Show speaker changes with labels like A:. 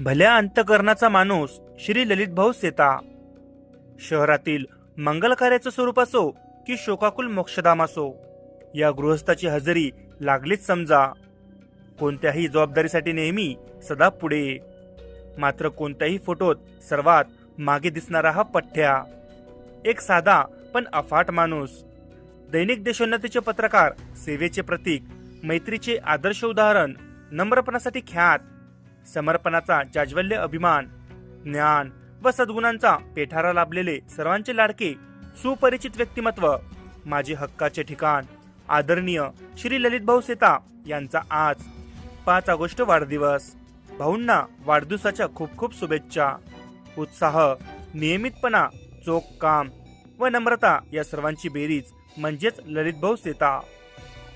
A: भल्या अंतकरणाचा माणूस श्री ललित भाऊ सेता. शहरातील मंगल कार्याचं स्वरूप असो की शोकाकुल मोक्षधाम असो या गृहस्थाची हजेरी लागलीच समजा. कोणत्याही जबाबदारीसाठी नेहमी सदा पुढे. मात्र कोणत्याही फोटोत सर्वात मागे दिसणारा हा पठ्ठ्या. एक साधा पण अफाट माणूस. दैनिक देशोन्नतीचे पत्रकार सेवेचे प्रतीक मैत्रीचे आदर्श उदाहरण नम्रपणासाठी ख्यात समर्पणाचा जाज्वल्य अभिमान ज्ञान व सद्गुणांचा पेठारा लाभलेले सर्वांचे लाडके सुपरिचित व्यक्तिमत्व माझे हक्काचे ठिकाण आदरणीय श्री ललित भाऊ सेता यांचा आज पाच ऑगस्ट वाढदिवस. भाऊंना वाढदिवसाच्या खूप खूप शुभेच्छा. उत्साह नियमितपणा चोख काम व नम्रता या सर्वांची बेरीज म्हणजेच ललित भाऊ सेता.